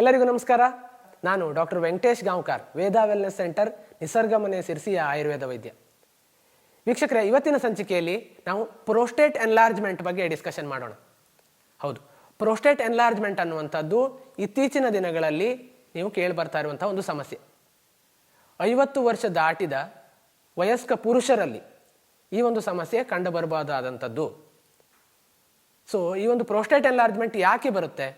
ಎಲ್ಲರಿಗೂ ನಮಸ್ಕಾರ. ನಾನು doctor Venkatesh Gaonkar, Veda wellness centre, Nisarga Mane ಸಿರ್ಸಿಯ Ayurveda ವೈದ್ಯ. ವೀಕ್ಷಕರೇ, ಇವತ್ತಿನ ಸಂಚಿಕೆಯಲ್ಲಿ ನಾವು ಪ್ರೋಸ್ಟೇಟ್ ಎನ್ಲಾರ್ಜ್ಮೆಂಟ್ ಬಗ್ಗೆ ಡಿಸ್ಕಷನ್ ಮಾಡೋಣ. ಹೌದು, ಪ್ರೋಸ್ಟೇಟ್ ಎನ್ಲಾರ್ಜ್ಮೆಂಟ್ ಅನ್ನುವಂಥದ್ದು ಇತ್ತೀಚಿನ ದಿನಗಳಲ್ಲಿ ನೀವು ಕೇಳಿ ಬರ್ತಾ ಇರುವಂಥ ಒಂದು ಸಮಸ್ಯೆ. ಐವತ್ತು ವರ್ಷ ದಾಟಿದ ವಯಸ್ಕ ಪುರುಷರಲ್ಲಿ ಈ ಒಂದು ಸಮಸ್ಯೆ ಕಂಡುಬರಬಹುದಾದಂಥದ್ದು. ಸೊ ಈ ಒಂದು ಪ್ರೋಸ್ಟೇಟ್ ಎನ್ಲಾರ್ಜ್ಮೆಂಟ್ ಯಾಕೆ ಬರುತ್ತೆ?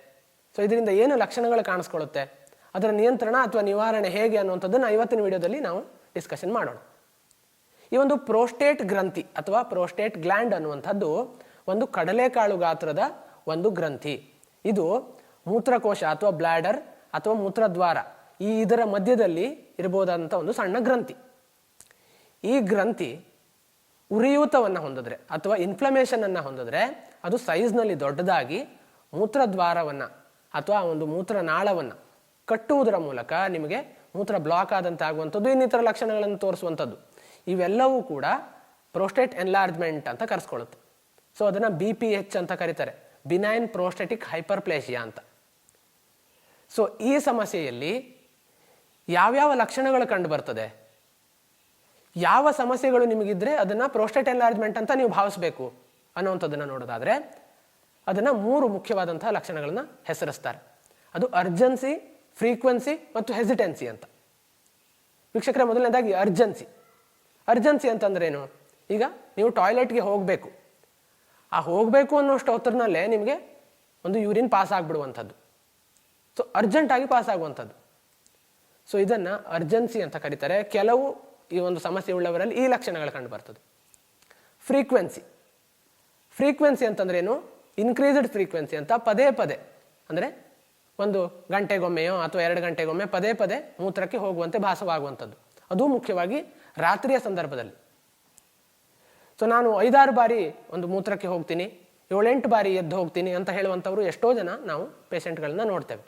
ಸೊ ಇದರಿಂದ ಏನು ಲಕ್ಷಣಗಳು ಕಾಣಿಸ್ಕೊಳ್ಳುತ್ತೆ? ಅದರ ನಿಯಂತ್ರಣ ಅಥವಾ ನಿವಾರಣೆ ಹೇಗೆ ಅನ್ನುವಂಥದ್ದನ್ನು ಇವತ್ತಿನ ವಿಡಿಯೋದಲ್ಲಿ ನಾವು ಡಿಸ್ಕಷನ್ ಮಾಡೋಣ. ಈ ಒಂದು ಪ್ರೋಸ್ಟೇಟ್ ಗ್ರಂಥಿ ಅಥವಾ ಪ್ರೋಸ್ಟೇಟ್ ಗ್ಲ್ಯಾಂಡ್ ಅನ್ನುವಂಥದ್ದು ಒಂದು ಕಡಲೆಕಾಳು ಗಾತ್ರದ ಒಂದು ಗ್ರಂಥಿ. ಇದು ಮೂತ್ರಕೋಶ ಅಥವಾ ಬ್ಲ್ಯಾಡರ್ ಅಥವಾ ಮೂತ್ರದ್ವಾರ ಈ ಇದರ ಮಧ್ಯದಲ್ಲಿ ಇರಬಹುದಾದಂಥ ಒಂದು ಸಣ್ಣ ಗ್ರಂಥಿ. ಈ ಗ್ರಂಥಿ ಉರಿಯೂತವನ್ನು ಹೊಂದಿದ್ರೆ ಅಥವಾ ಇನ್ಫ್ಲಮೇಷನ್ ಅನ್ನು ಹೊಂದಿದ್ರೆ ಅದು ಸೈಜ್ನಲ್ಲಿ ದೊಡ್ಡದಾಗಿ ಮೂತ್ರದ್ವಾರವನ್ನು ಅಥವಾ ಒಂದು ಮೂತ್ರನಾಳವನ್ನು ಕಟ್ಟುವುದರ ಮೂಲಕ ನಿಮಗೆ ಮೂತ್ರ ಬ್ಲಾಕ್ ಆದಂತೆ ಆಗುವಂಥದ್ದು, ಇನ್ನಿತರ ಲಕ್ಷಣಗಳನ್ನು ತೋರಿಸುವಂಥದ್ದು. ಇವೆಲ್ಲವೂ ಕೂಡ ಪ್ರೋಸ್ಟೇಟ್ ಎನ್ಲಾರ್ಜ್ಮೆಂಟ್ ಅಂತ ಕರೆಸ್ಕೊಳ್ಳುತ್ತೆ. ಸೊ ಅದನ್ನು ಬಿ ಪಿ ಎಚ್ ಅಂತ ಕರೀತಾರೆ. ಬಿನೈನ್ ಪ್ರೋಸ್ಟೆಟಿಕ್ ಹೈಪರ್ಪ್ಲೇಷಿಯಾ ಅಂತ. ಸೊ ಈ ಸಮಸ್ಯೆಯಲ್ಲಿ ಯಾವ್ಯಾವ ಲಕ್ಷಣಗಳು ಕಂಡು ಬರ್ತದೆ ಯಾವ ಸಮಸ್ಯೆಗಳು ನಿಮಗಿದ್ರೆ ಅದನ್ನು ಪ್ರೋಸ್ಟೇಟ್ ಎನ್ಲಾರ್ಜ್ಮೆಂಟ್ ಅಂತ ನೀವು ಭಾವಿಸಬೇಕು ಅನ್ನುವಂಥದ್ದನ್ನು ನೋಡೋದಾದರೆ ಅದನ್ನು ಮೂರು ಮುಖ್ಯವಾದಂತಹ ಲಕ್ಷಣಗಳನ್ನು ಹೆಸರಿಸ್ತಾರೆ. ಅದು ಅರ್ಜೆನ್ಸಿ ಫ್ರೀಕ್ವೆನ್ಸಿ ಮತ್ತು ಹೆಸಿಟೆನ್ಸಿ ಅಂತ. ವೀಕ್ಷಕರ, ಮೊದಲನೇದಾಗಿ ಅರ್ಜೆನ್ಸಿ ಅರ್ಜೆನ್ಸಿ ಅಂತಂದ್ರೇನು ಈಗ ನೀವು ಟಾಯ್ಲೆಟ್ಗೆ ಹೋಗಬೇಕು. ಆ ಹೋಗಬೇಕು ಅನ್ನೋಷ್ಟು ಹೊತ್ತರನಲ್ಲೇ ನಿಮಗೆ ಒಂದು ಯೂರಿನ್ ಪಾಸ್ ಆಗಿಬಿಡುವಂಥದ್ದು. ಸೊ ಅರ್ಜೆಂಟಾಗಿ ಪಾಸ್ ಆಗುವಂಥದ್ದು. ಸೊ ಇದನ್ನು ಅರ್ಜೆನ್ಸಿ ಅಂತ ಕರೀತಾರೆ. ಕೆಲವು ಈ ಒಂದು ಸಮಸ್ಯೆ ಉಳ್ಳವರಲ್ಲಿ ಈ ಲಕ್ಷಣಗಳು ಕಂಡು ಬರ್ತದೆ. ಫ್ರೀಕ್ವೆನ್ಸಿ ಫ್ರೀಕ್ವೆನ್ಸಿ ಅಂತಂದ್ರೇನು ಇನ್ಕ್ರೀಸ್ಡ್ ಫ್ರೀಕ್ವೆನ್ಸಿ ಅಂತ ಪದೇ ಪದೇ, ಅಂದರೆ ಒಂದು ಗಂಟೆಗೊಮ್ಮೆಯೋ ಅಥವಾ ಎರಡು ಗಂಟೆಗೊಮ್ಮೆ ಪದೇ ಪದೇ ಮೂತ್ರಕ್ಕೆ ಹೋಗುವಂತೆ ಭಾಸವಾಗುವಂಥದ್ದು. ಅದು ಮುಖ್ಯವಾಗಿ ರಾತ್ರಿಯ ಸಂದರ್ಭದಲ್ಲಿ. ಸೊ ನಾನು ಐದಾರು ಬಾರಿ ಒಂದು ಮೂತ್ರಕ್ಕೆ ಹೋಗ್ತೀನಿ, ಏಳೆಂಟು ಬಾರಿ ಎದ್ದು ಹೋಗ್ತೀನಿ ಅಂತ ಹೇಳುವಂಥವ್ರು ಎಷ್ಟೋ ಜನ ನಾವು ಪೇಷಂಟ್ಗಳನ್ನ ನೋಡ್ತೇವೆ.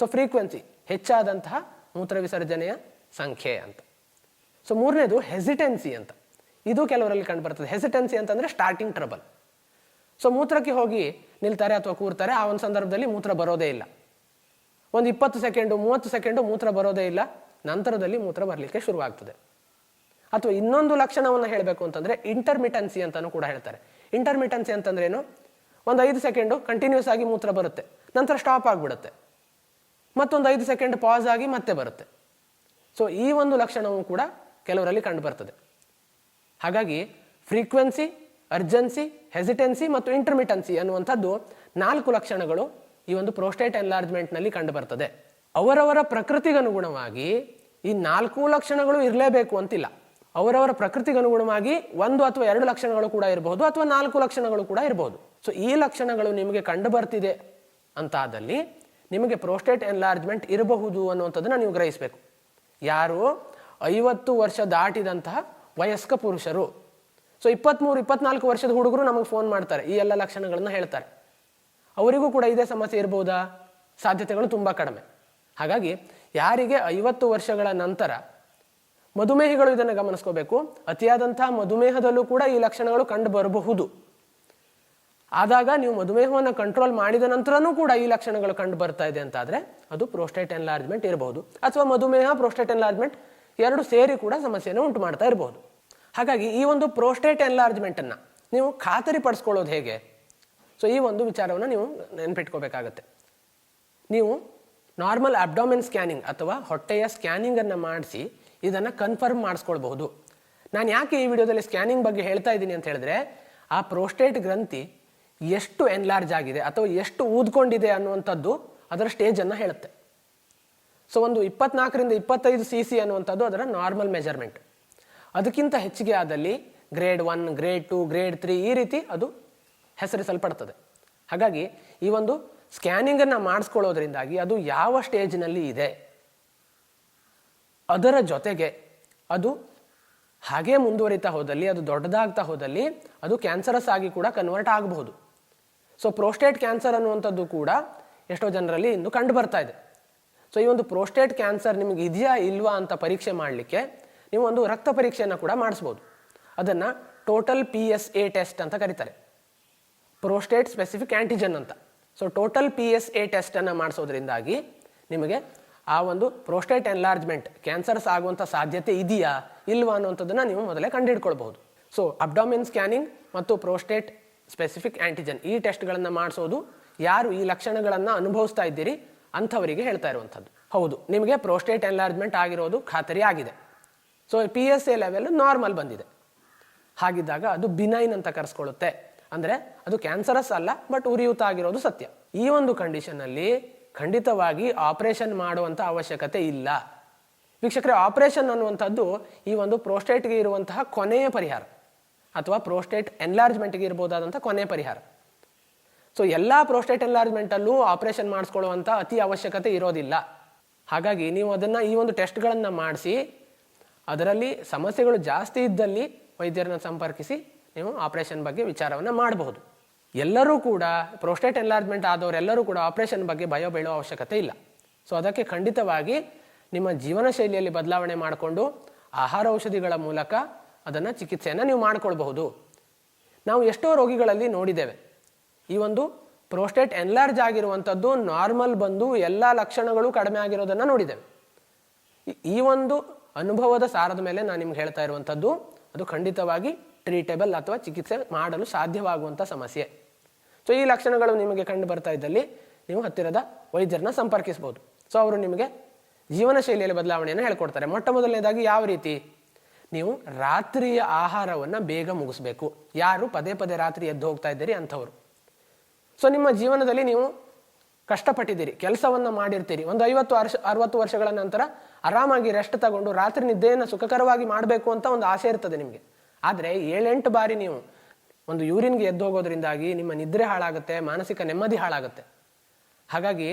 ಸೊ ಫ್ರೀಕ್ವೆನ್ಸಿ ಹೆಚ್ಚಾದಂತಹ ಮೂತ್ರ ವಿಸರ್ಜನೆಯ ಸಂಖ್ಯೆ ಅಂತ. ಸೊ ಮೂರನೇದು ಹೆಸಿಟೆನ್ಸಿ ಅಂತ. ಇದು ಕೆಲವರಲ್ಲಿ ಕಂಡುಬರ್ತದೆ ಹೆಸಿಟೆನ್ಸಿ ಅಂತಂದರೆ ಸ್ಟಾರ್ಟಿಂಗ್ ಟ್ರಬಲ್ ಸೊ ಮೂತ್ರಕ್ಕೆ ಹೋಗಿ ನಿಲ್ತಾರೆ ಅಥವಾ ಕೂರ್ತಾರೆ, ಆ ಒಂದು ಸಂದರ್ಭದಲ್ಲಿ ಮೂತ್ರ ಬರೋದೇ ಇಲ್ಲ. ಒಂದು ಇಪ್ಪತ್ತು ಸೆಕೆಂಡು, ಮೂವತ್ತು ಸೆಕೆಂಡು ಮೂತ್ರ ಬರೋದೇ ಇಲ್ಲ, ನಂತರದಲ್ಲಿ ಮೂತ್ರ ಬರಲಿಕ್ಕೆ ಶುರುವಾಗ್ತದೆ. ಅಥವಾ ಇನ್ನೊಂದು ಲಕ್ಷಣವನ್ನು ಹೇಳಬೇಕು ಅಂತಂದರೆ ಇಂಟರ್ಮಿಟೆನ್ಸಿ ಅಂತಲೂ ಕೂಡ ಹೇಳ್ತಾರೆ. ಇಂಟರ್ಮಿಟೆನ್ಸಿ ಅಂತಂದ್ರೇನು? ಒಂದು ಐದು ಸೆಕೆಂಡು ಕಂಟಿನ್ಯೂಸ್ ಆಗಿ ಮೂತ್ರ ಬರುತ್ತೆ, ನಂತರ ಸ್ಟಾಪ್ ಆಗಿಬಿಡುತ್ತೆ. ಮತ್ತೊಂದು ಐದು ಸೆಕೆಂಡ್ ಪಾಸ್ ಆಗಿ ಮತ್ತೆ ಬರುತ್ತೆ. ಸೊ ಈ ಒಂದು ಲಕ್ಷಣವೂ ಕೂಡ ಕೆಲವರಲ್ಲಿ ಕಂಡು ಬರ್ತದೆ. ಹಾಗಾಗಿ ಫ್ರೀಕ್ವೆನ್ಸಿ ಅರ್ಜೆನ್ಸಿ ಹೆಸಿಟೆನ್ಸಿ ಮತ್ತು ಇಂಟರ್ಮಿಟೆನ್ಸಿ ಅನ್ನುವಂಥದ್ದು ನಾಲ್ಕು ಲಕ್ಷಣಗಳು ಈ ಒಂದು ಪ್ರೋಸ್ಟೇಟ್ ಎನ್ಲಾರ್ಜ್ಮೆಂಟ್ನಲ್ಲಿ ಕಂಡುಬರ್ತದೆ. ಅವರವರ ಪ್ರಕೃತಿಗನುಗುಣವಾಗಿ ಈ ನಾಲ್ಕು ಲಕ್ಷಣಗಳು ಇರಲೇಬೇಕು ಅಂತಿಲ್ಲ. ಅವರವರ ಪ್ರಕೃತಿಗನುಗುಣವಾಗಿ ಒಂದು ಅಥವಾ ಎರಡು ಲಕ್ಷಣಗಳು ಕೂಡ ಇರಬಹುದು ಅಥವಾ ನಾಲ್ಕು ಲಕ್ಷಣಗಳು ಕೂಡ ಇರಬಹುದು. ಸೊ ಈ ಲಕ್ಷಣಗಳು ನಿಮಗೆ ಕಂಡು ಬರ್ತಿದೆ ಅಂತಾದಲ್ಲಿ ನಿಮಗೆ ಪ್ರೋಸ್ಟೇಟ್ ಎನ್ಲಾರ್ಜ್ಮೆಂಟ್ ಇರಬಹುದು ಅನ್ನುವಂಥದ್ದನ್ನು ನೀವು ಗ್ರಹಿಸಬೇಕು. ಯಾರು ಐವತ್ತು ವರ್ಷ ದಾಟಿದಂತಹ ವಯಸ್ಕ ಪುರುಷರು ಸೊ ಇಪ್ಪತ್ತ್ಮೂರು ಇಪ್ಪತ್ನಾಲ್ಕು ವರ್ಷದ ಹುಡುಗರು ನಮಗೆ ಫೋನ್ ಮಾಡ್ತಾರೆ. ಈ ಎಲ್ಲ ಲಕ್ಷಣಗಳನ್ನು ಹೇಳ್ತಾರೆ. ಅವರಿಗೂ ಕೂಡ ಇದೇ ಸಮಸ್ಯೆ ಇರ್ಬೋದಾ? ಸಾಧ್ಯತೆಗಳು ತುಂಬ ಕಡಿಮೆ. ಹಾಗಾಗಿ ಯಾರಿಗೆ ಐವತ್ತು ವರ್ಷಗಳ ನಂತರ ಮಧುಮೇಹಿಗಳು ಇದನ್ನು ಗಮನಿಸ್ಕೋಬೇಕು. ಅತಿಯಾದಂತಹ ಮಧುಮೇಹದಲ್ಲೂ ಕೂಡ ಈ ಲಕ್ಷಣಗಳು ಕಂಡು ಬರಬಹುದು. ಆದಾಗ ನೀವು ಮಧುಮೇಹವನ್ನು ಕಂಟ್ರೋಲ್ ಮಾಡಿದ ನಂತರನೂ ಕೂಡ ಈ ಲಕ್ಷಣಗಳು ಕಂಡು ಬರ್ತಾ ಇದೆ ಅಂತಾದರೆ ಅದು ಪ್ರೋಸ್ಟೇಟ್ ಎನ್ಲಾರ್ಜ್ಮೆಂಟ್ ಇರಬಹುದು ಅಥವಾ ಮಧುಮೇಹ ಪ್ರೋಸ್ಟೇಟ್ ಎನ್ಲಾರ್ಜ್ಮೆಂಟ್ ಎರಡು ಸೇರಿ ಕೂಡ ಸಮಸ್ಯೆಯನ್ನು ಉಂಟು ಮಾಡ್ತಾ ಇರಬಹುದು ಹಾಗಾಗಿ ಈ ಒಂದು ಪ್ರೋಸ್ಟೇಟ್ ಎನ್ಲಾರ್ಜ್ಮೆಂಟನ್ನು ನೀವು ಖಾತರಿ ಪಡಿಸ್ಕೊಳ್ಳೋದು ಹೇಗೆ? ಸೊ ಈ ಒಂದು ವಿಚಾರವನ್ನು ನೀವು ನೆನಪಿಟ್ಕೋಬೇಕಾಗತ್ತೆ. ನೀವು ನಾರ್ಮಲ್ ಅಬ್ಡಾಮಿನ್ ಸ್ಕ್ಯಾನಿಂಗ್ ಅಥವಾ ಹೊಟ್ಟೆಯ ಸ್ಕ್ಯಾನಿಂಗನ್ನು ಮಾಡಿಸಿ ಇದನ್ನು ಕನ್ಫರ್ಮ್ ಮಾಡಿಸ್ಕೊಳ್ಬಹುದು. ನಾನು ಯಾಕೆ ಈ ವಿಡಿಯೋದಲ್ಲಿ ಸ್ಕ್ಯಾನಿಂಗ್ ಬಗ್ಗೆ ಹೇಳ್ತಾ ಇದ್ದೀನಿ ಅಂತ ಹೇಳಿದ್ರೆ, ಆ ಪ್ರೋಸ್ಟೇಟ್ ಗ್ರಂಥಿ ಎಷ್ಟು ಎನ್ಲಾರ್ಜ್ ಆಗಿದೆ ಅಥವಾ ಎಷ್ಟು ಊದ್ಕೊಂಡಿದೆ ಅನ್ನುವಂಥದ್ದು ಅದರ ಸ್ಟೇಜನ್ನು ಹೇಳುತ್ತೆ. ಸೊ ಒಂದು ಇಪ್ಪತ್ನಾಲ್ಕರಿಂದ ಇಪ್ಪತ್ತೈದು ಸಿ ಸಿ ಅನ್ನುವಂಥದ್ದು ಅದರ ನಾರ್ಮಲ್ ಮೆಜರ್ಮೆಂಟ್ ಅದಕ್ಕಿಂತ ಹೆಚ್ಚಿಗೆ ಆದಲ್ಲಿ grade one grade two grade three ಈ ರೀತಿ ಅದು ಹೆಸರಿಸಲ್ಪಡ್ತದೆ. ಹಾಗಾಗಿ ಈ ಒಂದು ಸ್ಕ್ಯಾನಿಂಗನ್ನು ಮಾಡಿಸ್ಕೊಳ್ಳೋದ್ರಿಂದಾಗಿ ಅದು ಯಾವ ಸ್ಟೇಜ್ನಲ್ಲಿ ಇದೆ, ಅದರ ಜೊತೆಗೆ ಅದು ಹಾಗೇ ಮುಂದುವರಿತಾ ಹೋದಲ್ಲಿ, ಅದು ದೊಡ್ಡದಾಗ್ತಾ ಹೋದಲ್ಲಿ ಅದು ಕ್ಯಾನ್ಸರಸ್ ಆಗಿ ಕೂಡ ಕನ್ವರ್ಟ್ ಆಗಬಹುದು. ಸೊ ಪ್ರೋಸ್ಟೇಟ್ ಕ್ಯಾನ್ಸರ್ ಅನ್ನುವಂಥದ್ದು ಕೂಡ ಎಷ್ಟೋ ಜನರಲ್ಲಿ ಇಂದು ಕಂಡು ಬರ್ತಾ ಇದೆ. ಸೊ ಈ ಒಂದು ಪ್ರೋಸ್ಟೇಟ್ ಕ್ಯಾನ್ಸರ್ ನಿಮಗೆ ಇದೆಯಾ ಇಲ್ವಾ ಅಂತ ಪರೀಕ್ಷೆ ಮಾಡಲಿಕ್ಕೆ ನೀವು ಒಂದು ರಕ್ತ ಪರೀಕ್ಷೆಯನ್ನು ಕೂಡ ಮಾಡಿಸ್ಬೋದು. ಅದನ್ನು total P S A test ಅಂತ ಕರೀತಾರೆ. ಪ್ರೋಸ್ಟೇಟ್ ಸ್ಪೆಸಿಫಿಕ್ ಆ್ಯಂಟಿಜನ್ ಅಂತ. So total P S A ಟೆಸ್ಟನ್ನು ಮಾಡಿಸೋದ್ರಿಂದಾಗಿ ನಿಮಗೆ ಆ ಒಂದು ಪ್ರೋಸ್ಟೇಟ್ ಎನ್ಲಾರ್ಜ್ಮೆಂಟ್ ಕ್ಯಾನ್ಸರ್ಸ್ ಆಗುವಂಥ ಸಾಧ್ಯತೆ ಇದೆಯಾ, ಇಲ್ವಾ ಅನ್ನುವಂಥದ್ದನ್ನು ನೀವು ಮೊದಲೇ ಕಂಡುಹಿಡ್ಕೊಳ್ಬಹುದು ಸೊ ಅಬ್ಡಾಮಿನ್ ಸ್ಕ್ಯಾನಿಂಗ್ ಮತ್ತು ಪ್ರೋಸ್ಟೇಟ್ ಸ್ಪೆಸಿಫಿಕ್ ಆ್ಯಂಟಿಜನ್ ಈ ಟೆಸ್ಟ್ಗಳನ್ನು ಮಾಡಿಸೋದು ಯಾರು ಈ ಲಕ್ಷಣಗಳನ್ನು ಅನುಭವಿಸ್ತಾ ಇದ್ದೀರಿ ಅಂಥವರಿಗೆ ಹೇಳ್ತಾ ಇರುವಂಥದ್ದು. ಹೌದು, ನಿಮಗೆ ಪ್ರೋಸ್ಟೇಟ್ ಎನ್ಲಾರ್ಜ್ಮೆಂಟ್ ಆಗಿರೋದು ಖಾತರಿ ಆಗಿದೆ so P S A level normal ಬಂದಿದೆ. ಹಾಗಿದ್ದಾಗ ಅದು ಬಿನೈನ್ ಅಂತ ಕರೆಸ್ಕೊಳ್ಳುತ್ತೆ. ಅಂದರೆ ಅದು ಕ್ಯಾನ್ಸರಸ್ ಅಲ್ಲ ಬಟ್ ಉರಿಯೂತ ಆಗಿರೋದು ಸತ್ಯ. ಈ ಒಂದು ಕಂಡೀಷನ್ನಲ್ಲಿ ಖಂಡಿತವಾಗಿ ಆಪರೇಷನ್ ಮಾಡುವಂಥ ಅವಶ್ಯಕತೆ ಇಲ್ಲ. ವೀಕ್ಷಕರೇ ಆಪರೇಷನ್ ಅನ್ನುವಂಥದ್ದು ಈ ಒಂದು ಪ್ರೋಸ್ಟೇಟ್ಗೆ ಇರುವಂತಹ ಕೊನೆಯ ಪರಿಹಾರ. ಅಥವಾ ಪ್ರೋಸ್ಟೇಟ್ ಎನ್ಲಾರ್ಜ್ಮೆಂಟ್ಗೆ ಇರ್ಬೋದಾದಂಥ ಕೊನೆಯ ಪರಿಹಾರ. ಸೊ ಎಲ್ಲ ಪ್ರೋಸ್ಟೇಟ್ ಎನ್ಲಾರ್ಜ್ಮೆಂಟಲ್ಲೂ ಆಪರೇಷನ್ ಮಾಡಿಸ್ಕೊಳ್ಳುವಂಥ ಅತಿ ಅವಶ್ಯಕತೆ ಇರೋದಿಲ್ಲ. ಹಾಗಾಗಿ ನೀವು ಅದನ್ನು ಈ ಒಂದು ಟೆಸ್ಟ್ಗಳನ್ನು ಮಾಡಿಸಿ ಅದರಲ್ಲಿ ಸಮಸ್ಯೆಗಳು ಜಾಸ್ತಿ ಇದ್ದಲ್ಲಿ ವೈದ್ಯರನ್ನು ಸಂಪರ್ಕಿಸಿ ನೀವು ಆಪರೇಷನ್ ಬಗ್ಗೆ ವಿಚಾರವನ್ನು ಮಾಡಬಹುದು. ಎಲ್ಲರೂ ಕೂಡ ಪ್ರೋಸ್ಟೇಟ್ ಎನ್ಲಾರ್ಜ್ಮೆಂಟ್ ಆದವರೆಲ್ಲರೂ ಕೂಡ ಆಪರೇಷನ್ ಬಗ್ಗೆ ಭಯ ಬೀಳುವ ಅವಶ್ಯಕತೆ ಇಲ್ಲ. ಸೊ, ಅದಕ್ಕೆ ಖಂಡಿತವಾಗಿ ನಿಮ್ಮ ಜೀವನ ಶೈಲಿಯಲ್ಲಿ ಬದಲಾವಣೆ ಮಾಡಿಕೊಂಡು ಆಹಾರ ಔಷಧಿಗಳ ಮೂಲಕ ಅದನ್ನು ಚಿಕಿತ್ಸೆಯನ್ನು ನೀವು ಮಾಡಿಕೊಳ್ಬಹುದು. ನಾವು ಎಷ್ಟೋ ರೋಗಿಗಳಲ್ಲಿ ನೋಡಿದ್ದೇವೆ. ಈ ಒಂದು ಪ್ರೋಸ್ಟೇಟ್ ಎನ್ಲಾರ್ಜ್ ಆಗಿರುವಂಥದ್ದು ನಾರ್ಮಲ್ ಬಂದು ಎಲ್ಲ ಲಕ್ಷಣಗಳು ಕಡಿಮೆ ಆಗಿರೋದನ್ನು ನೋಡಿದ್ದೇವೆ. ಈ- ಒಂದು ಅನುಭವದ ಸಾರದ ಮೇಲೆ ನಾನು ನಿಮ್ಗೆ ಹೇಳ್ತಾ ಇರುವಂಥದ್ದು, ಅದು ಖಂಡಿತವಾಗಿ ಟ್ರೀಟೇಬಲ್ ಅಥವಾ ಚಿಕಿತ್ಸೆ ಮಾಡಲು ಸಾಧ್ಯವಾಗುವಂಥ ಸಮಸ್ಯೆ. ಸೊ ಈ ಲಕ್ಷಣಗಳು ನಿಮಗೆ ಕಂಡು ಬರ್ತಾ ಇದ್ದಲ್ಲಿ ನೀವು ಹತ್ತಿರದ ವೈದ್ಯರನ್ನ ಸಂಪರ್ಕಿಸ್ಬೋದು. ಸೊ ಅವರು ನಿಮಗೆ ಜೀವನ ಶೈಲಿಯಲ್ಲಿ ಬದಲಾವಣೆಯನ್ನು ಹೇಳ್ಕೊಡ್ತಾರೆ. ಮೊಟ್ಟ ಮೊದಲನೇದಾಗಿ ಯಾವ ರೀತಿ? ನೀವು ರಾತ್ರಿಯ ಆಹಾರವನ್ನು ಬೇಗ ಮುಗಿಸ್ಬೇಕು. ಯಾರು ಪದೇ ಪದೇ ರಾತ್ರಿ ಎದ್ದು ಹೋಗ್ತಾ ಇದ್ದೀರಿ ಅಂಥವ್ರು. ಸೊ ನಿಮ್ಮ ಜೀವನದಲ್ಲಿ ನೀವು ಕಷ್ಟಪಟ್ಟಿದ್ದೀರಿ, ಕೆಲಸವನ್ನು ಮಾಡಿರ್ತೀರಿ. ಒಂದು ಐವತ್ತು ವರ್ಷ, ಅರವತ್ತು ವರ್ಷಗಳ ನಂತರ ಆರಾಮಾಗಿ ರೆಸ್ಟ್ ತಗೊಂಡು ರಾತ್ರಿ ನಿದ್ದೆಯನ್ನು ಸುಖಕರವಾಗಿ ಮಾಡಬೇಕು ಅಂತ ಒಂದು ಆಸೆ ಇರ್ತದೆ ನಿಮಗೆ. ಆದರೆ ಏಳೆಂಟು ಬಾರಿ ನೀವು ಒಂದು ಯೂರಿನ್ಗೆ ಎದ್ದು ಹೋಗೋದ್ರಿಂದಾಗಿ ನಿಮ್ಮ ನಿದ್ರೆ ಹಾಳಾಗುತ್ತೆ, ಮಾನಸಿಕ ನೆಮ್ಮದಿ ಹಾಳಾಗುತ್ತೆ. ಹಾಗಾಗಿ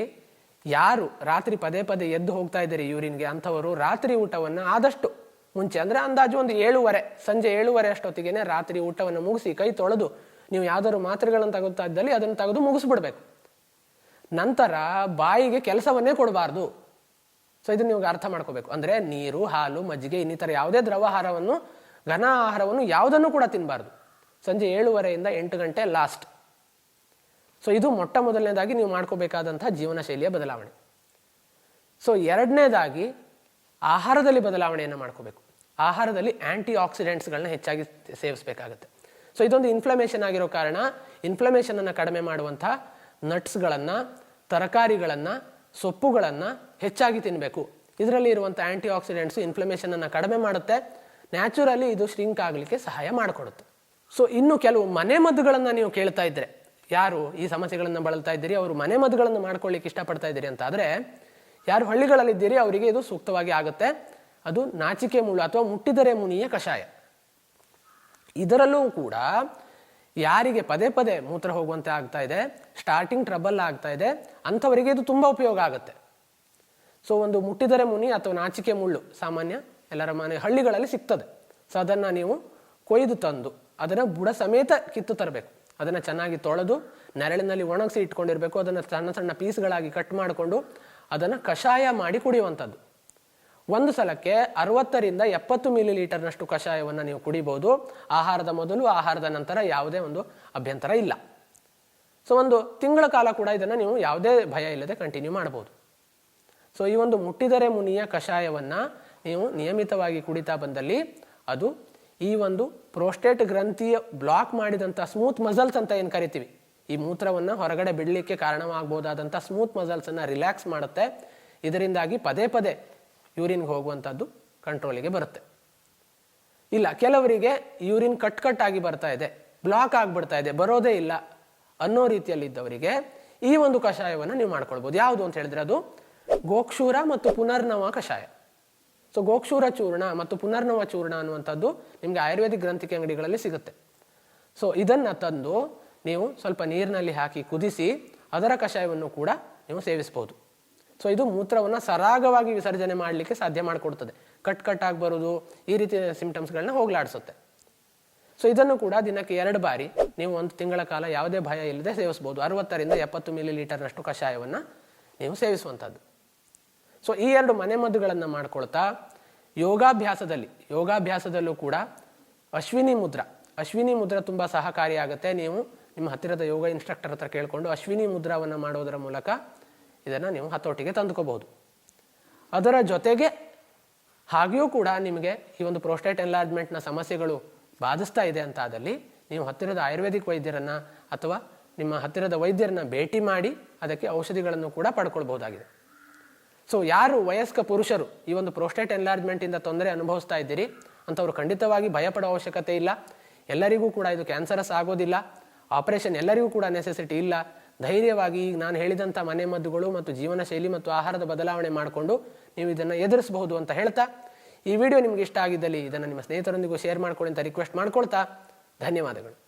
ಯಾರು ರಾತ್ರಿ ಪದೇ ಪದೇ ಎದ್ದು ಹೋಗ್ತಾ ಇದ್ದೀರಿ ಯೂರಿನ್ಗೆ ಅಂಥವರು ರಾತ್ರಿ ಊಟವನ್ನು ಆದಷ್ಟು ಮುಂಚೆ, ಅಂದರೆ ಅಂದಾಜು ಒಂದು ಏಳುವರೆ, ಸಂಜೆ ಏಳುವರೆ ಅಷ್ಟೊತ್ತಿಗೆ ರಾತ್ರಿ ಊಟವನ್ನು ಮುಗಿಸಿ ಕೈ ತೊಳೆದು ನೀವು ಯಾವ್ದಾದ್ರು ಮಾತ್ರೆಗಳನ್ನು ತಗೋತಾ ಇದ್ದಲ್ಲಿ ಅದನ್ನು ತೆಗೆದು ಮುಗಿಸ್ಬಿಡ್ಬೇಕು. ನಂತರ ಬಾಯಿಗೆ ಕೆಲಸವನ್ನೇ ಕೊಡಬಾರ್ದು. ಸೊ ಇದನ್ನು ನೀವು ಅರ್ಥ ಮಾಡ್ಕೋಬೇಕು. ಅಂದರೆ ನೀರು, ಹಾಲು, ಮಜ್ಜಿಗೆ, ಇನ್ನಿತರ ಯಾವುದೇ ದ್ರವಾಹಾರವನ್ನು, ಘನ ಆಹಾರವನ್ನು ಯಾವುದನ್ನು ಕೂಡ ತಿನ್ನಬಾರ್ದು ಸಂಜೆ ಏಳುವರೆಯಿಂದ ಎಂಟು ಗಂಟೆ ಲಾಸ್ಟ್ ಸೊ ಇದು ಮೊಟ್ಟ ಮೊದಲನೇದಾಗಿ ನೀವು ಮಾಡ್ಕೋಬೇಕಾದಂತಹ ಜೀವನ ಶೈಲಿಯ ಬದಲಾವಣೆ. ಸೊ ಎರಡನೇದಾಗಿ ಆಹಾರದಲ್ಲಿ ಬದಲಾವಣೆಯನ್ನು ಮಾಡ್ಕೋಬೇಕು. ಆಹಾರದಲ್ಲಿ ಆ್ಯಂಟಿ ಆಕ್ಸಿಡೆಂಟ್ಸ್ಗಳನ್ನ ಹೆಚ್ಚಾಗಿ ಸೇವಿಸಬೇಕಾಗುತ್ತೆ. ಸೊ ಇದೊಂದು ಇನ್ಫ್ಲಮೇಷನ್ ಆಗಿರೋ ಕಾರಣ ಇನ್ಫ್ಲಮೇಷನನ್ನು ಕಡಿಮೆ ಮಾಡುವಂಥ ನಟ್ಸ್ಗಳನ್ನು ತರಕಾರಿಗಳನ್ನು, ಸೊಪ್ಪುಗಳನ್ನು ಹೆಚ್ಚಾಗಿ ತಿನ್ನಬೇಕು ಇದರಲ್ಲಿ ಇರುವಂಥ ಆಂಟಿ ಆಕ್ಸಿಡೆಂಟ್ಸು ಇನ್ಫ್ಲಮೇಷನನ್ನು ಕಡಿಮೆ ಮಾಡುತ್ತೆ. ನ್ಯಾಚುರಲಿ ಇದು ಶ್ರಿಂಕ್ ಆಗಲಿಕ್ಕೆ ಸಹಾಯ ಮಾಡಿಕೊಡುತ್ತೆ. ಸೊ ಇನ್ನು ಕೆಲವು ಮನೆ ಮದ್ದುಗಳನ್ನು ನೀವು ಕೇಳ್ತಾ ಇದ್ದರೆ ಯಾರು ಈ ಸಮಸ್ಯೆಗಳನ್ನು ಬಳಲ್ತಾ ಇದ್ದೀರಿ, ಅವರು ಮನೆ ಮದ್ದುಗಳನ್ನು ಮಾಡ್ಕೊಳ್ಳಿಕ್ಕೆ ಇಷ್ಟಪಡ್ತಾ ಇದ್ದೀರಿ ಅಂತ ಆದರೆ ಯಾರು ಹಳ್ಳಿಗಳಲ್ಲಿದ್ದೀರಿ, ಅವರಿಗೆ ಇದು ಸೂಕ್ತವಾಗಿ ಆಗುತ್ತೆ. ಅದು ನಾಚಿಕೆ ಮುಳ್ಳು ಅಥವಾ ಮುಟ್ಟಿದರೆ ಮುನಿಯ ಕಷಾಯ. ಇದರಲ್ಲೂ ಕೂಡ ಯಾರಿಗೆ ಪದೇ ಪದೇ ಮೂತ್ರ ಹೋಗುವಂತೆ ಆಗ್ತಾ ಇದೆ ಸ್ಟಾರ್ಟಿಂಗ್ ಟ್ರಬಲ್ ಆಗ್ತಾ ಇದೆ, ಅಂಥವರಿಗೆ ಇದು ತುಂಬ ಉಪಯೋಗ ಆಗುತ್ತೆ. ಸೊ ಒಂದು ಮುಟ್ಟಿದರೆ ಮುನಿ ಅಥವಾ ನಾಚಿಕೆ ಮುಳ್ಳು ಸಾಮಾನ್ಯ ಎಲ್ಲರ ಮನೆ ಹಳ್ಳಿಗಳಲ್ಲಿ ಸಿಗ್ತದೆ. ಸೊ ಅದನ್ನು ನೀವು ಕೊಯ್ದು ತಂದು ಅದನ್ನು ಬುಡ ಸಮೇತ ಕಿತ್ತು ತರಬೇಕು. ಅದನ್ನು ಚೆನ್ನಾಗಿ ತೊಳೆದು ನೆರಳಿನಲ್ಲಿ ಒಣಗಿಸಿ ಇಟ್ಕೊಂಡಿರಬೇಕು. ಅದನ್ನು ಸಣ್ಣ ಸಣ್ಣ ಪೀಸ್ಗಳಾಗಿ ಕಟ್ ಮಾಡಿಕೊಂಡು ಅದನ್ನು ಕಷಾಯ ಮಾಡಿ ಕುಡಿಯುವಂಥದ್ದು. ಒಂದು ಸಲಕ್ಕೆ ಅರವತ್ತರಿಂದ ಎಪ್ಪತ್ತು ಮಿಲಿ ಲೀಟರ್ನಷ್ಟು ಕಷಾಯವನ್ನು ನೀವು ಕುಡಿಬೋದು. ಆಹಾರದ ಮೊದಲು, ಆಹಾರದ ನಂತರ ಯಾವುದೇ ಒಂದು ಅಭ್ಯಂತರ ಇಲ್ಲ. ಸೊ ಒಂದು ತಿಂಗಳ ಕಾಲ ಕೂಡ ಇದನ್ನು ನೀವು ಯಾವುದೇ ಭಯ ಇಲ್ಲದೆ ಕಂಟಿನ್ಯೂ ಮಾಡ್ಬೋದು. ಸೊ ಈ ಒಂದು ಮುಟ್ಟಿದರೆ ಮುನಿಯ ಕಷಾಯವನ್ನು ನೀವು ನಿಯಮಿತವಾಗಿ ಕುಡಿತಾ ಬಂದಲ್ಲಿ ಅದು ಈ ಒಂದು ಪ್ರೋಸ್ಟೇಟ್ ಗ್ರಂಥಿಯ ಬ್ಲಾಕ್ ಮಾಡಿದಂಥ ಸ್ಮೂತ್ ಮಸಲ್ಸ್ ಅಂತ ಏನು ಕರಿತೀವಿ? ಈ ಮೂತ್ರವನ್ನು ಹೊರಗಡೆ ಬಿಡಲಿಕ್ಕೆ ಕಾರಣವಾಗಬಹುದಾದಂಥ ಸ್ಮೂತ್ ಮಸಲ್ಸನ್ನು ರಿಲ್ಯಾಕ್ಸ್ ಮಾಡುತ್ತೆ. ಇದರಿಂದಾಗಿ ಪದೇ ಪದೇ ಯೂರಿನ್ಗೆ ಹೋಗುವಂಥದ್ದು ಕಂಟ್ರೋಲಿಗೆ ಬರುತ್ತೆ. ಇಲ್ಲ, ಕೆಲವರಿಗೆ ಯೂರಿನ್ ಕಟ್ ಕಟ್ ಆಗಿ ಬರ್ತಾ ಇದೆ, ಬ್ಲಾಕ್ ಆಗಿಬಿಡ್ತಾ ಇದೆ, ಬರೋದೇ ಇಲ್ಲ ಅನ್ನೋ ರೀತಿಯಲ್ಲಿದ್ದವರಿಗೆ ಈ ಒಂದು ಕಷಾಯವನ್ನು ನೀವು ಮಾಡ್ಕೊಳ್ಬೋದು. ಯಾವುದು ಅಂತ ಹೇಳಿದ್ರೆ ಅದು ಗೋಕ್ಷೂರ ಮತ್ತು ಪುನರ್ನವ ಕಷಾಯ. ಸೊ ಗೋಕ್ಷೂರ ಚೂರ್ಣ ಮತ್ತು ಪುನರ್ನವ ಚೂರ್ಣ ಅನ್ನುವಂಥದ್ದು ನಿಮಗೆ ಆಯುರ್ವೇದಿಕ್ ಗ್ರಂಥಿಕೆ ಅಂಗಡಿಗಳಲ್ಲಿ ಸಿಗುತ್ತೆ. ಸೊ ಇದನ್ನು ತಂದು ನೀವು ಸ್ವಲ್ಪ ನೀರಿನಲ್ಲಿ ಹಾಕಿ ಕುದಿಸಿ ಅದರ ಕಷಾಯವನ್ನು ಕೂಡ ನೀವು ಸೇವಿಸ್ಬೋದು. ಸೊ ಇದು ಮೂತ್ರವನ್ನು ಸರಾಗವಾಗಿ ವಿಸರ್ಜನೆ ಮಾಡಲಿಕ್ಕೆ ಸಾಧ್ಯ ಮಾಡಿಕೊಡ್ತದೆ. ಕಟ್ ಕಟ್ ಬರೋದು, ಈ ರೀತಿಯ ಸಿಂಪ್ಟಮ್ಸ್ಗಳನ್ನ ಹೋಗ್ಲಾಡಿಸುತ್ತೆ. ಸೊ ಇದನ್ನು ಕೂಡ ದಿನಕ್ಕೆ ಎರಡು ಬಾರಿ, ನೀವು ಒಂದು ತಿಂಗಳ ಕಾಲ ಯಾವುದೇ ಭಯ ಇಲ್ಲದೆ ಸೇವಿಸ್ಬೋದು. ಅರವತ್ತರಿಂದ ಎಪ್ಪತ್ತು ಮಿಲಿ ಲೀಟರ್ನಷ್ಟು ಕಷಾಯವನ್ನು ನೀವು ಸೇವಿಸುವಂಥದ್ದು. ಸೊ ಈ ಎರಡು ಮನೆಮದ್ದುಗಳನ್ನು ಮಾಡ್ಕೊಳ್ತಾ, ಯೋಗಾಭ್ಯಾಸದಲ್ಲಿ, ಯೋಗಾಭ್ಯಾಸದಲ್ಲೂ ಕೂಡ ಅಶ್ವಿನಿ ಮುದ್ರ. ಅಶ್ವಿನಿ ಮುದ್ರ ತುಂಬ ಸಹಕಾರಿಯಾಗುತ್ತೆ. ನೀವು ನಿಮ್ಮ ಹತ್ತಿರದ ಯೋಗ ಇನ್ಸ್ಟ್ರಕ್ಟರ್ ಹತ್ರ ಕೇಳಿಕೊಂಡು ಅಶ್ವಿನಿ ಮುದ್ರಾವನ್ನು ಮಾಡೋದರ ಮೂಲಕ ಇದನ್ನು ನೀವು ಹತೋಟಿಗೆ ತಂದುಕೋಬಹುದು. ಅದರ ಜೊತೆಗೆ ಹಾಗೆಯೂ ಕೂಡ ನಿಮಗೆ ಈ ಒಂದು ಪ್ರೋಸ್ಟೇಟ್ ಎನ್ಲಾರ್ಜ್ಮೆಂಟ್ನ ಸಮಸ್ಯೆಗಳು ಬಾಧಿಸ್ತಾ ಇದೆ ಅಂತ ಆದಲ್ಲಿ ನೀವು ಹತ್ತಿರದ ಆಯುರ್ವೇದಿಕ್ ವೈದ್ಯರನ್ನು ಅಥವಾ ನಿಮ್ಮ ಹತ್ತಿರದ ವೈದ್ಯರನ್ನ ಭೇಟಿ ಮಾಡಿ ಅದಕ್ಕೆ ಔಷಧಿಗಳನ್ನು ಕೂಡ ಪಡ್ಕೊಳ್ಬಹುದಾಗಿದೆ. ಸೊ ಯಾರು ವಯಸ್ಕ ಪುರುಷರು ಈ ಒಂದು ಪ್ರೋಸ್ಟೇಟ್ ಎನ್ಲಾರ್ಜ್ಮೆಂಟಿಂದ ತೊಂದರೆ ಅನುಭವಿಸ್ತಾ ಇದ್ದೀರಿ ಅಂಥವ್ರು ಖಂಡಿತವಾಗಿ ಭಯಪಡೋ ಅವಶ್ಯಕತೆ ಇಲ್ಲ. ಎಲ್ಲರಿಗೂ ಕೂಡ ಇದು ಕ್ಯಾನ್ಸರಸ್ ಆಗೋದಿಲ್ಲ. ಆಪರೇಷನ್ ಎಲ್ಲರಿಗೂ ಕೂಡ ನೆಸೆಸಿಟಿ ಇಲ್ಲ. ಧೈರ್ಯವಾಗಿ ಈಗ ನಾನು ಹೇಳಿದಂಥ ಮನೆ ಮದ್ದುಗಳು ಮತ್ತು ಜೀವನ ಶೈಲಿ ಮತ್ತು ಆಹಾರದ ಬದಲಾವಣೆ ಮಾಡಿಕೊಂಡು ನೀವು ಇದನ್ನು ಎದುರಿಸಬಹುದು ಅಂತ ಹೇಳ್ತಾ ಈ ವಿಡಿಯೋ ನಿಮ್ಗೆ ಇಷ್ಟ ಆಗಿದ್ದಲ್ಲಿ ಇದನ್ನು ನಿಮ್ಮ ಸ್ನೇಹಿತರೊಂದಿಗೂ ಶೇರ್ ಮಾಡ್ಕೊಳ್ಳಿ ಅಂತ ರಿಕ್ವೆಸ್ಟ್ ಮಾಡ್ಕೊಳ್ತಾ. ಧನ್ಯವಾದಗಳು.